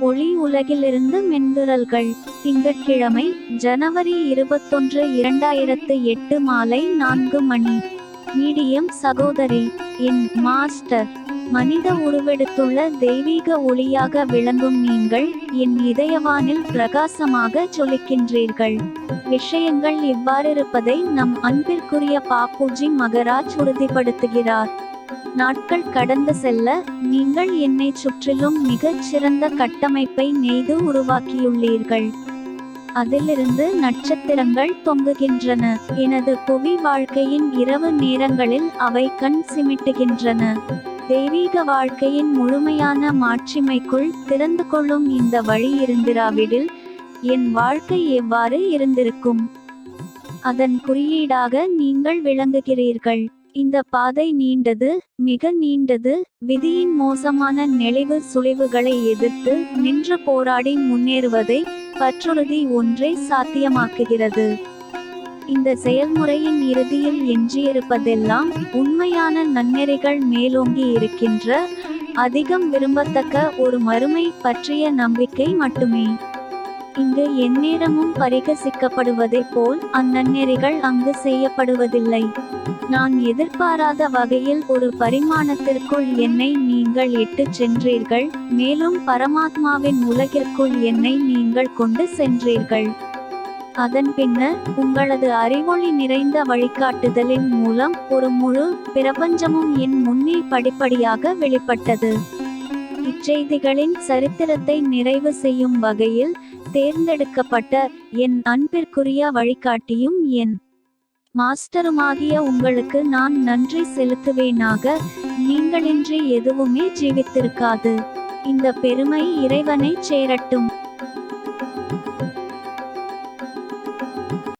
ஒளி உலகிலிருந்து மென்திரல்கள் திங்கட்கிழமை ஜனவரி இருபத்தொன்று இரண்டாயிரத்து எட்டு மாலை நான்கு மணி. மீடியம் சகோதரி என் மாஸ்டர் மனித உருவெடுத்துள்ள தெய்வீக ஒளியாக விளங்கும் நீங்கள் என் இதயவானில் பிரகாசமாக சொலிக்கின்றீர்கள். விஷயங்கள் இவ்வாறிருப்பதை நம் அன்பிற்குரிய பாப்பூஜி மகராஜ் உறுதிப்படுத்துகிறார். நாட்கள் கடந்து செல்ல நீங்கள் என்னை சுற்றிலும் மிகச் சிறந்த கட்டமைப்பை நெய்து உருவாக்கியுள்ளீர்கள். அதிலிருந்து நட்சத்திரங்கள் தொங்குகின்றன. எனது புவி வாழ்க்கையின் இரவு நேரங்களில் அவை கண் சிமிட்டுகின்றன. தெய்வீக வாழ்க்கையின் முழுமையான மாட்சிமைக்குள் திறந்து கொள்ளும் இந்த வழி இருந்திராவிடில் என் வாழ்க்கை எவ்வாறு இருந்திருக்கும்? அதன் குறியீடாக நீங்கள் விளங்குகிறீர்கள். இந்த பாதை நீண்டது மிக நீண்டது விதியின் மோசமான நெளிவு சுழிவுகளை எதிர்த்து நின்று போராடி முன்னேறுவதை பற்றுறுதி ஒன்றே சாத்தியமாக்குகிறது. இந்த செயல்முறையின் இறுதியில் எஞ்சியிருப்பதெல்லாம் உண்மையான நன்னெறிகள் மேலோங்கி இருக்கின்ற அதிகம் விரும்பத்தக்க ஒரு மறுமை பற்றிய நம்பிக்கை மட்டுமே. இங்கு எந்நேரமும் பரிகசிக்கப்படுவதைப் போல் அந்நன்னெறிகள் அங்கு செய்யப்படுவதில்லை. நான் எதிர்பாராத வகையில் ஒரு பரிமாணத்திற்குள் என்னை நீங்கள் இட்டுச் சென்றீர்கள் மேலும் பரமாத்மாவின் உலகிற்குள் என்னை நீங்கள் கொண்டு சென்றீர்கள். அதன் பின்னர் உங்களது அறிவொளி நிறைந்த வழிகாட்டுதலின் மூலம் ஒரு முழு பிரபஞ்சமும் என் முன்னே படிப்படியாக வெளிப்பட்டது. இச்செய்திகளின் சரித்திரத்தை நிறைவு செய்யும் வகையில் தேர்ந்தெடுக்கப்பட்ட என் அன்பிற்குரிய வழிகாட்டியும் என் மாஸ்டருமாகிய உங்களுக்கு நான் நன்றி செலுத்துவேனாக. நீங்களின்றி எதுவுமே ஜீவித்திருக்காது. இந்த பெருமை இறைவனை சேரட்டும்.